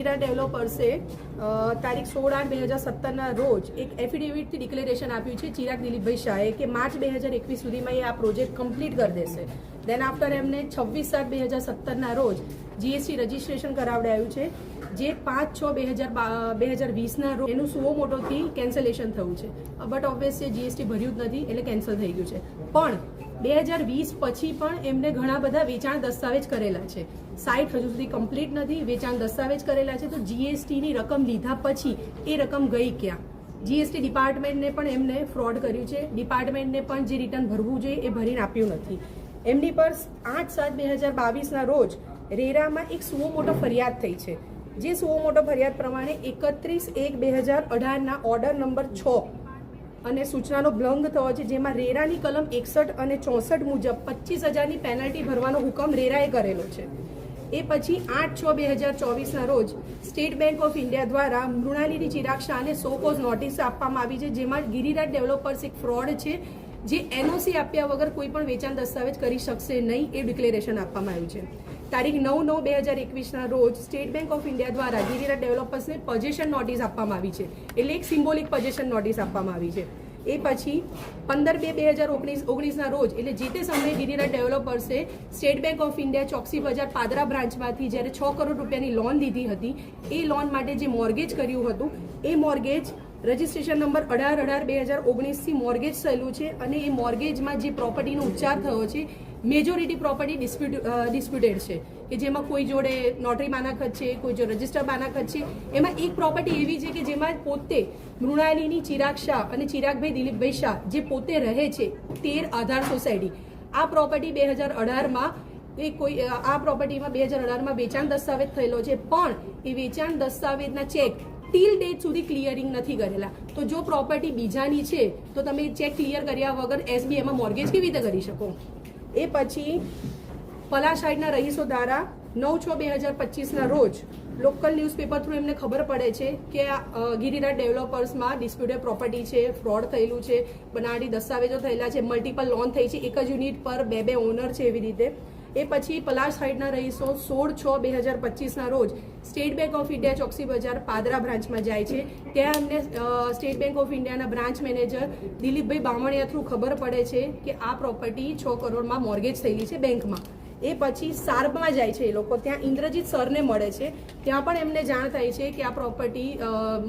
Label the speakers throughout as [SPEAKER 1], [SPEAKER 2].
[SPEAKER 1] હીરા ડેવલપર્સે તારીખ સોળ આઠ બે હજાર સત્તરના રોજ એક એફિડેવિટથી ડિક્લેરેશન આપ્યું છે ચિરાગ દિલીપભાઈ શાહે કે માર્ચ બે હજાર એકવીસ સુધીમાં એ આ પ્રોજેક્ટ કમ્પ્લીટ કરી દેશે. દેન આફ્ટર એમને છવ્વીસ સાત બે હજાર સત્તરના રોજ જીએસટી રજિસ્ટ્રેશન કરાવડાયું છે. જે પાંચ છ બે હજાર બે હજાર વીસના રોજ એનું સુઓ મોટોથી કેન્સલેશન થયું છે. બટ ઓબ્વિયસલી જીએસટી ભર્યું જ નથી એટલે કેન્સલ થઈ ગયું છે. પણ બે હજાર વીસ પછી પણ એમને ઘણા બધા વેચાણ દસ્તાવેજ કરેલા છે. સાઇટ હજુ સુધી કમ્પ્લીટ નથી, વેચાણ દસ્તાવેજ કરેલા છે. તો જીએસટીની રકમ લીધા પછી એ રકમ ગઈ ક્યાં? જીએસટી ડિપાર્ટમેન્ટને પણ એમને ફ્રોડ કર્યું છે. ડિપાર્ટમેન્ટને પણ જે રિટર્ન ભરવું જોઈએ એ ભરીને આપ્યું નથી. એમની પર આઠ સાત બે હજાર બાવીસના રોજ રેરામાં એક સુઓ મોટો ફરિયાદ થઈ છે. જે સુઓ મોટો ફરિયાદ પ્રમાણે એકત્રીસ એક બે હજાર અઢારના ઓર્ડર નંબર છ અને સૂચનાનો ભંગ થયો છે, જેમાં રેરાની કલમ એકસઠ અને ચોસઠ મુજબ પચીસ હજારની પેનલ્ટી ભરવાનો હુકમ રેરાએ કરેલો છે. એ પછી આઠ છ બે હજાર ચોવીસના રોજ સ્ટેટ બેંક ઓફ ઇન્ડિયા દ્વારા મૃણાલિની ચિરાગ શાહને સો કોઝ નોટિસ આપવામાં આવી છે, જેમાં ગિરિરાજ ડેવલપર્સ એક ફ્રોડ છે, જે એનઓસી આપ્યા વગર કોઈ પણ વેચાણ દસ્તાવેજ કરી શકશે નહીં એ ડિક્લેરેશન આપવામાં આવ્યું છે. તારીખ નવ નવ બે હજાર એકવીસના રોજ સ્ટેટ બેંક ઓફ ઇન્ડિયા દ્વારા ગિરિરાજ ડેવલપર્સને પજેશન નોટિસ આપવામાં આવી છે. એટલે એક સિમ્બોલિક પજેશન નોટિસ આપવામાં આવી છે. એ પછી પંદર બે બે હજાર ઓગણીસ, ઓગણીસના રોજ એટલે જે તે સમયે Giriraj ડેવલપર્સે State Bank of India Choksi Bazaar Padra બ્રાન્ચમાંથી જ્યારે છ કરોડ રૂપિયાની લોન લીધી હતી, એ લોન માટે જે મોર્ગેજ કર્યું હતું, એ મોર્ગેજ રજિસ્ટ્રેશન નંબર અઢાર અઢાર બે હજાર ઓગણીસથી મોર્ગેજ થયેલું છે અને એ મોર્ગેજમાં જે પ્રોપર્ટીનો ઉચ્ચાર થયો છે મેજોરિટી પ્રોપર્ટી ડિસ્પ્યુટ ડિસ્પ્યુટેડ છે, કે જેમાં કોઈ જોડે નોટરી માનાખત છે, કોઈ જો રજિસ્ટર માનાખત છે, એમાં એક પ્રોપર્ટી એવી છે કે જેમાં પોતે મૃણાલીની ચિરાગ શાહ અને ચિરાગભાઈ દિલીપભાઈ શાહ જે પોતે રહે છે તેર આધાર સોસાયટી આ પ્રોપર્ટી બે હજાર અઢારમાં એ કોઈ આ પ્રોપર્ટીમાં બે હજાર અઢારમાં વેચાણ દસ્તાવેજ થયેલો છે, પણ એ વેચાણ દસ્તાવેજના ચેક ટીલ ડેટ સુધી ક્લિયરિંગ નથી કરેલા. તો જો પ્રોપર્ટી બીજાની છે, તો તમે ચેક ક્લિયર કર્યા વગર એસબીઆઈમાં મોર્ગેજ કેવી રીતે કરી શકો? એ પછી પલા સાઈડના રહીશો દ્વારા નવ છ બે હજાર પચીસના રોજ લોકલ ન્યૂઝપેપર થ્રુ એમને ખબર પડે છે કે ગિરિરાજ ડેવલપર્સમાં ડિસ્પ્યુટેડ પ્રોપર્ટી છે, ફ્રોડ થયેલું છે બનાવટી દસ્તાવેજો થયેલા છે, મલ્ટિપલ લોન થઈ છે, એક જ યુનિટ પર બે બે ઓનર છે એવી રીતે. એ પછી પલાશ સાઈડના રહીશો સોળ છ બે હજાર પચીસના રોજ state bank of India Choksi Bazar Padra બ્રાન્ચમાં જાય છે. ત્યાં એમને સ્ટેટ બેંક ઓફ ઇન્ડિયાના branch manager Dilipbhai Bamaniya through ખબર પડે છે કે આ પ્રોપર્ટી છ કરોડમાં મોર્ગેજ થયેલી છે બેંકમાં. એ પછી સાર્બમાં જાય છે એ લોકો. ત્યાં ઇન્દ્રજીત સરને મળે છે. ત્યાં પણ એમને જાણ થાય છે કે આ પ્રોપર્ટી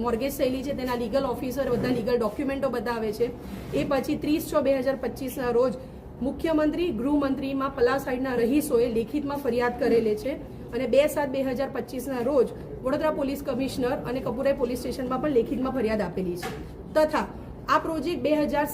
[SPEAKER 1] મોર્ગેજ થયેલી છે. તેના લીગલ ઓફિસર બધા લીગલ ડોક્યુમેન્ટો બતાવે છે. એ પછી ત્રીસ છ બે હજાર પચીસના રોજ મુખ્યમંત્રી, ગૃહમંત્રીમાં પલા સાઈડના રહીશોએ લેખિતમાં ફરિયાદ કરેલી છે અને બે સાત બે હજાર પચીસના રોજ વડોદરા પોલીસ કમિશનર અને કપુરાઈ પોલીસ સ્ટેશનમાં પણ લેખિતમાં ફરિયાદ આપેલી છે. તથા આ પ્રોજેક્ટ બે હજાર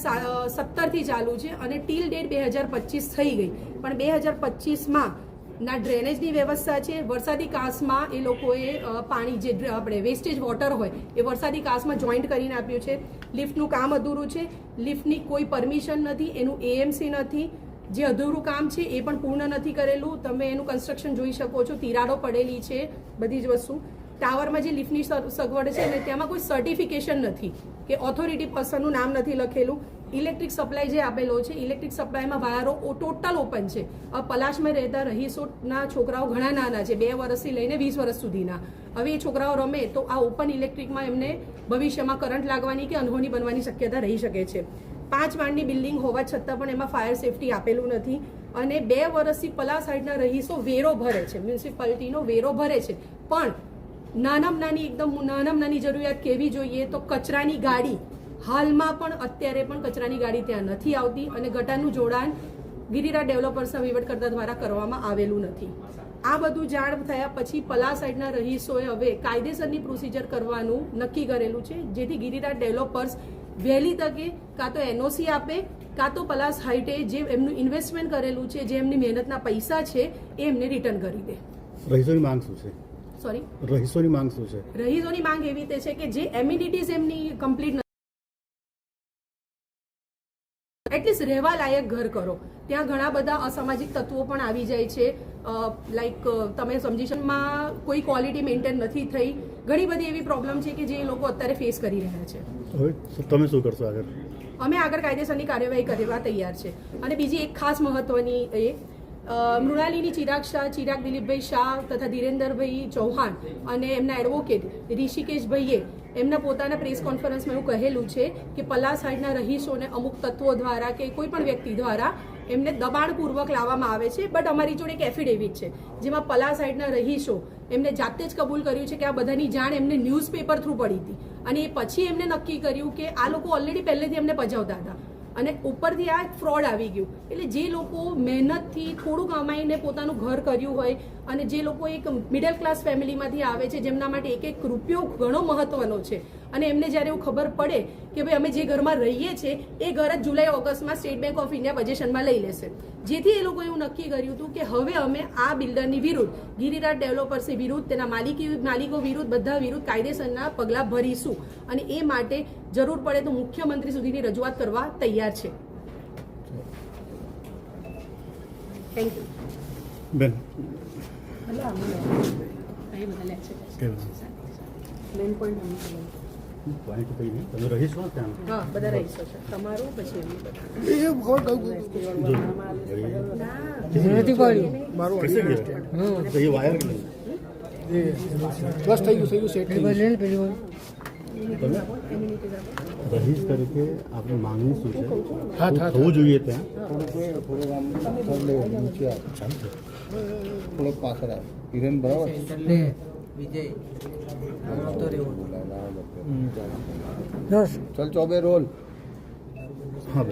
[SPEAKER 1] સત્તરથી ચાલુ છે અને ટીલ ડેટ બે હજાર પચીસ થઈ ગઈ. પણ બે હજાર પચીસમાં ના, ડ્રેનેજની વ્યવસ્થા છે. વરસાદી કાસમાં એ લોકોએ પાણી જે આપણે વેસ્ટેજ વોટર હોય, એ વરસાદી કાસમાં જોઈન્ટ કરીને આપ્યું છે. લિફ્ટનું કામ અધૂરું છે. લિફ્ટની કોઈ પરમિશન નથી, એનું એએમસી નથી. જે અધૂરું કામ છે એ પણ પૂર્ણ નથી કરેલું. તમે એનું કન્સ્ટ્રક્શન જોઈ શકો છો. તિરાડો પડેલી છે, બધી જ વસ્તુ. ટાવરમાં જે લિફ્ટની સગવડ છે ને, તેમાં કોઈ સર્ટિફિકેશન નથી કે ઓથોરિટી પર્સનનું નામ નથી લખેલું. ઇલેક્ટ્રિક સપ્લાય જે આપેલો છે ઇલેક્ટ્રિક સપ્લાયમાં વાયરો ટોટલ ઓપન છે. હવે પલાશમાં રહેતા રહીશોના છોકરાઓ ઘણા નાના છે, બે વર્ષથી લઈને વીસ વર્ષ સુધીના. હવે એ છોકરાઓ રમે તો આ ઓપન ઇલેક્ટ્રિકમાં એમને ભવિષ્યમાં કરંટ લાગવાની કે અનહોની બનવાની શક્યતા રહી શકે છે. પાંચ માળની બિલ્ડિંગ હોવા છતાં પણ એમાં ફાયર સેફટી આપેલું નથી અને બે વર્ષથી પલા સાઈડના રહીશો વેરો ભરે છે મ્યુનિસિપાલિટીનો વેરો ભરે છે. પણ નાનામાં નાની, એકદમ નાનામાં નાની જરૂરિયાત કેવી જોઈએ તો કચરાની ગાડી. હાલમાં પણ અત્યારે પણ કચરાની ગાડી ત્યાં નથી આવતી અને ગટાનું જોડાણ ગિરિરા ડેવલપર્સના વહીવટકર્તા દ્વારા કરવામાં આવેલું નથી. આ બધું જાણ થયા પછી પલા સાઈડના રહીશોએ હવે કાયદેસરની પ્રોસિજર કરવાનું નક્કી કરેલું છે, જેથી ગિરિરા ડેવલપર્સ વહેલી તકે કાં તો એનઓસી આપે, કાં તો પલાસ હાઇટે જે એમનું ઇન્વેસ્ટમેન્ટ કરેલું છે, જે એમની મહેનતના પૈસા છે, એ એમને રિટર્ન કરી દે.
[SPEAKER 2] રહીશોની માંગ શું છે?
[SPEAKER 1] સોરી
[SPEAKER 2] રહીશોની માંગ શું છે?
[SPEAKER 1] રહીશોની માંગ એવી રીતે છે કે જે એમિનિટીઝ એમની કમ્પ્લીટ એટલીસ્ટ રહેવા લાયક ઘર કરો. ત્યાં ઘણા બધા અસામાજિક તત્વો પણ આવી જાય છે. લાઈક તમે સમજી શકમાં કોઈ ક્વોલિટી મેન્ટેન નથી થઈ. ઘણી બધી એવી પ્રોબ્લેમ છે કે જે લોકો અત્યારે ફેસ કરી રહ્યા છે.
[SPEAKER 2] હવે તમે શું કરશો આગળ?
[SPEAKER 1] અમે આગળ કાયદેસરની કાર્યવાહી કરવા તૈયાર છે. અને બીજી એક ખાસ મહત્વની એ મૃણાલિની ચિરાગ શાહ, ચિરાગ દિલીપભાઈ શાહ તથા ધીરેન્દરભાઈ ચૌહાણ અને એમના એડવોકેટ ઋષિકેશભાઈએ એમના પોતાના પ્રેસ કોન્ફરન્સમાં એવું કહેલું છે કે પલાસ સાઈડના રહીશોને અમુક તત્વો દ્વારા કે કોઈ પણ વ્યક્તિ દ્વારા એમને દબાણપૂર્વક લાવવામાં આવે છે. બટ અમારી જોડે એક એફિડેવિટ છે, જેમાં પલા સાઈડના રહીશો એમને જાતે જ કબૂલ કર્યું છે કે આ બધાની જાણ એમને ન્યૂઝપેપર થ્રુ પડી હતી. અને એ પછી એમને નક્કી કર્યું કે આ લોકો ઓલરેડી પહેલેથી એમને પજાવતા હતા. અને ઉપરથી આ ફ્રોડ આવી ગયું. એટલે જે લોકો મહેનતથી થોડું કમાઈને પોતાનું ઘર કર્યું હોય અને જે લોકો એક મિડલ ક્લાસ ફેમિલીમાંથી આવે છે, જેમના માટે એક એક રૂપિયો ઘણો મહત્વનો છે અને એમને જ્યારે એવું ખબર પડે કે ભાઈ અમે જે ઘરમાં રહીએ છીએ એ ઘર જ જુલાઈ ઓગસ્ટમાં સ્ટેટ બેંક ઓફ ઇન્ડિયા પજેશનમાં લઈ લેશે. જેથી એ લોકો એવું નક્કી કર્યું હતું કે હવે અમે આ બિલ્ડરની વિરુદ્ધ ગિરિરાજ ડેવલપર્સની વિરુદ્ધ તેના માલિકી માલિકો વિરુદ્ધ બધા વિરુદ્ધ કાયદેસરના પગલાં ભરીશું. અને એ માટે જરૂર પડે તો મુખ્યમંત્રી સુધીની રજૂઆત કરવા તૈયાર છે. થેન્ક યુ
[SPEAKER 2] બેન.
[SPEAKER 1] બેન
[SPEAKER 2] પાણી દહેજ તરીકે આપણે માંગણી શું છે? થવું જોઈએ ત્યાં?
[SPEAKER 3] થોડું પાછળ હિરેન બરાબર? હિરેન બરાબર ચલ ચોબે રોલ.
[SPEAKER 2] હા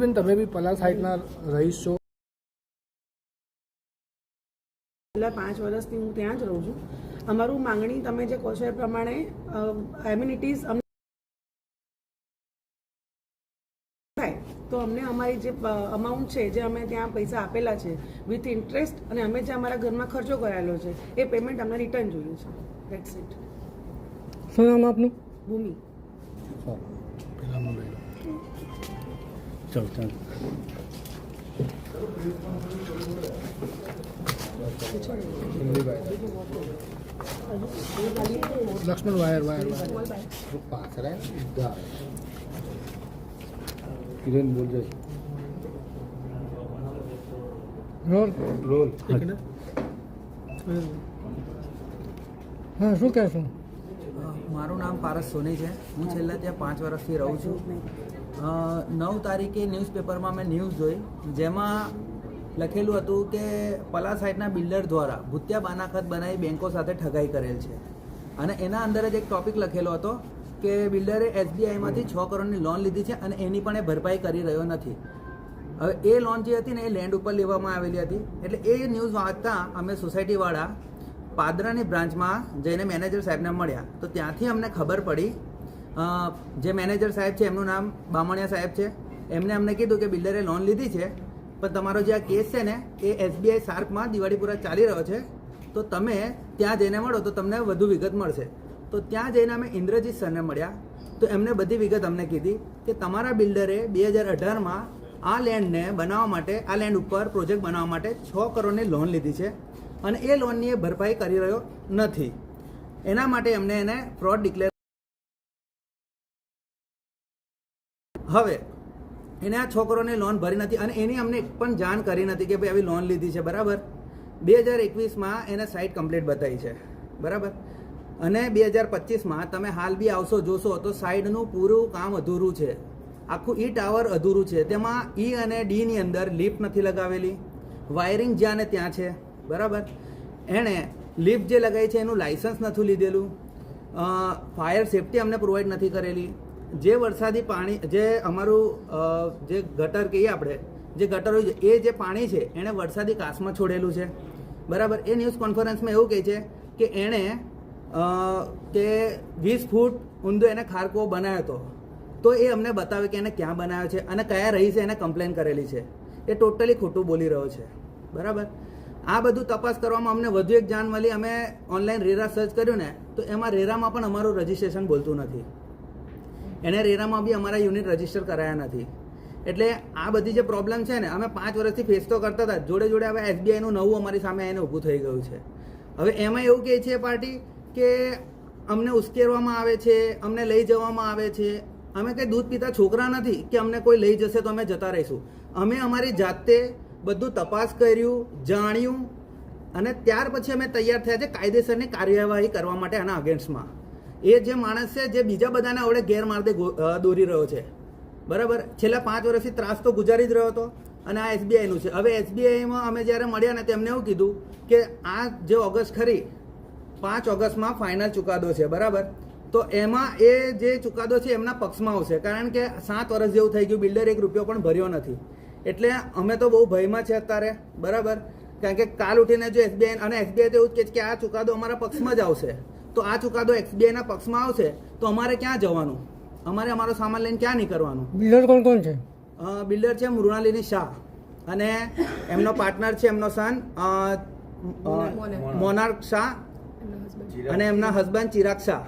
[SPEAKER 2] બેન
[SPEAKER 4] તમે બી પલા સાઈડના રહીશ. છો
[SPEAKER 5] છેલ્લા પાંચ વર્ષથી હું ત્યાં જ રહું છું. અમારું માંગણી તમે જે કહો છો એ પ્રમાણે એમ્યુનિટીઝ તો અમને અમારી જે અમાઉન્ટ છે જે અમે ત્યાં પૈસા આપેલા છે વિથ ઇન્ટરેસ્ટ અને અમે જે અમારા ઘરમાં ખર્ચો કરાયેલો છે એ પેમેન્ટ અમને રિટર્ન જોઈએ છે. દેટ્સ ઇટ
[SPEAKER 4] શું નામ આપનું?
[SPEAKER 5] ભૂમિ.
[SPEAKER 2] ચાલો ચાલો.
[SPEAKER 4] Laxman wire wire wire.
[SPEAKER 3] પાછળ આવ બોલ આવ.
[SPEAKER 4] રોલ.
[SPEAKER 3] રોલ.
[SPEAKER 4] હા. શું કહેશો?
[SPEAKER 6] મારું નામ પારસ સોની છે. હું છેલ્લા ત્યાં પાંચ વર્ષથી રહું છું. નવ તારીખે ન્યૂઝપેપરમાં મેં ન્યૂઝ જોઈ જેમાં લખેલું હતું કે પલા સાઈડના બિલ્ડર દ્વારા ભૂતિયા બાનાખત બનાવી બેંકો સાથે ઠગાઈ કરેલ છે. અને એના અંદર જ એક ટોપિક લખેલો હતો કે બિલ્ડરે એસબીઆઈમાંથી છ કરોડની લોન લીધી છે અને એની પણ એ ભરપાઈ કરી રહ્યો નથી. હવે એ લોન જે હતી ને એ લેન્ડ ઉપર લેવામાં આવેલી હતી. એટલે એ ન્યૂઝ વાંચતા અમે સોસાયટીવાળા પાદરાની બ્રાન્ચમાં જઈને મેનેજર સાહેબને મળ્યા. તો ત્યાંથી અમને ખબર પડી જે મેનેજર સાહેબ છે, એમનું નામ બામણિયા સાહેબ છે. એમને અમને કીધું કે બિલ્ડરે લોન લીધી છે, પણ તમારો જે આ કેસ છે ને, એ એસબીઆઈ શાર્કમાં દિવાળીપુરા ચાલી રહ્યો છે. તો તમે ત્યાં જઈને મળો, તો તમને વધુ વિગત મળશે. તો ત્યાં જઈને અમે ઇન્દ્રજીત સરને મળ્યા. તો એમને બધી વિગત અમને કીધી કે તમારા બિલ્ડરે બે હજાર અઢારમાં આ લેન્ડને બનાવવા માટે, આ લેન્ડ ઉપર પ્રોજેક્ટ બનાવવા માટે છ કરોડની લોન લીધી છે અને એ લોનની એ ભરપાઈ કરી રહ્યો નથી. એના માટે એમને એને ફ્રોડ ડિક્લેર હવે, એને આ છોકરોને લોન ભરી નથી અને એની અમને પણ જાણ કરી નથી કે ભાઈ આવી લોન લીધી છે, બરાબર? બે હજાર એકવીસમાં એને સાઇટ કમ્પ્લીટ બતાવી છે, બરાબર? અને બે હજાર પચીસમાં તમે હાલ બી આવશો, જોશો, તો સાઈડનું પૂરું કામ અધૂરું છે. આખું ઈ ટાવર અધૂરું છે. તેમાં ઈ અને ડીની અંદર લિફ્ટ નથી લગાવેલી. વાયરિંગ જ્યાં ને ત્યાં છે. બરાબર? એણે લિફ્ટ જે લગાવી છે એનું લાઇસન્સ નથી લીધેલું. ફાયર સેફટી અમને પ્રોવાઈડ નથી કરેલી. જે વરસાદી પાણી, જે અમારું જે ગટર કહીએ આપણે, જે ગટર હોય છે, એ જે પાણી છે, એણે વરસાદી કાસમાં છોડેલું છે. બરાબર? એ ન્યૂઝ કોન્ફરન્સમાં એવું કહે છે કે એણે કે વીસ ફૂટ ઊંધો એને ખારકો બનાવ્યો હતો. તો એ અમને બતાવે કે એને ક્યાં બનાવ્યો છે અને કયા રહી છે એને કમ્પ્લેન કરેલી છે. એ ટોટલી ખોટું બોલી રહ્યો છે. બરાબર? આ બધું તપાસ કરવામાં અમને વધુ એક જાણ મળી. અમે ઓનલાઈન રેરા સર્ચ કર્યું ને, તો એમાં રેરામાં પણ અમારું રજિસ્ટ્રેશન બોલતું નથી. એને રેરામાં બી અમારા યુનિટ રજિસ્ટર કરાયા નથી. એટલે આ બધી જે પ્રોબ્લેમ છે ને, અમે પાંચ વર્ષથી ફેસ તો કરતા હતા. જોડે જોડે હવે એસબીઆઈનું નવું અમારી સામે આવીને ઊભું થઈ ગયું છે. હવે એમાં એવું કહે છે પાર્ટી કે અમને ઉશ્કેરવામાં આવે છે, અમને લઈ જવામાં આવે છે. અમે કંઈ દૂધ પીતા છોકરા નથી કે અમને કોઈ લઈ જશે તો અમે જતા રહીશું. અમે અમારી જાતે બધું તપાસ કર્યું, જાણ્યું અને ત્યાર પછી અમે તૈયાર થયા છે કાયદેસરની કાર્યવાહી કરવા માટે આના અગેન્સ્ટમાં. એ જે માણસ છે, જે બીજા બધાને આવડે ગેરમાર્ગે દોરી રહ્યો છે. બરાબર? છેલ્લા પાંચ વર્ષથી ત્રાસ તો ગુજારી જ રહ્યો હતો અને આ એસબીઆઈનું છે. હવે એસબીઆઈમાં અમે જ્યારે મળ્યા ને તેમને એવું કીધું કે આ જે ઓગસ્ટ ખરી પાંચ ઓગસ્ટમાં ફાઇનલ ચુકાદો છે બરાબર? તો એમાં એ જે ચુકાદો છે એમના પક્ષમાં આવશે. કારણ કે સાત વર્ષ જેવું થઈ ગયું બિલ્ડર એક રૂપિયો પણ ભર્યો નથી. એટલે અમે તો બહુ ભયમાં છે અત્યારે બરાબર? કારણ કે કાલ ઉઠીને જો એસબીઆઈ અને એસબીઆઈ તો એવું જ કહે છે કે આ ચુકાદો અમારા પક્ષમાં જ આવશે. તો આ ચુકાદો એસબીઆઈના પક્ષમાં આવશે તો અમારે ક્યાં જવાનું? અમારે અમારો સામાન લઈને ક્યાં નીકળવાનું?
[SPEAKER 4] બિલ્ડર કોણ કોણ છે?
[SPEAKER 6] બિલ્ડર છે મૃણાલિની શાહ. અને એમનો પાર્ટનર છે એમનો સન મોનાર્ક શાહ. અને એમના હસબન્ડ ચિરાગ શાહ.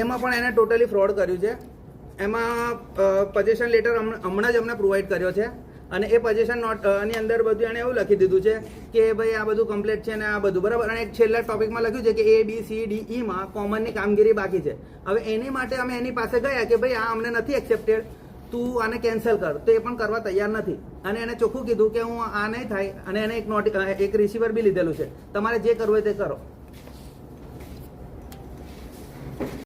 [SPEAKER 6] એમાં પણ એને ટોટલી ફ્રોડ કર્યું છે. એમાં પજેશન લેટર હમણાં જ અમને પ્રોવાઈડ કર્યો છે. અને એ પજેશન નોટની અંદર બધું એણે એવું લખી દીધું છે કે ભાઈ આ બધું કમ્પ્લીટ છે ને આ બધું બરાબર? અને એક છેલ્લા ટોપિકમાં લખ્યું છે કે એ બી સી ડી ઈ માં કોમનની કામગીરી બાકી છે. હવે એની માટે અમે એની પાસે ગયા કે ભાઈ આ અમને નથી એક્સેપ્ટેડ તું આને કેન્સલ કર. તો એ પણ કરવા તૈયાર નથી. અને એને ચોખ્ખું કીધું કે હું આ નહીં થાય અને એને એક નોટી એક રિસીવર બી લીધેલું છે. તમારે જે કરવું હોય તે કરો.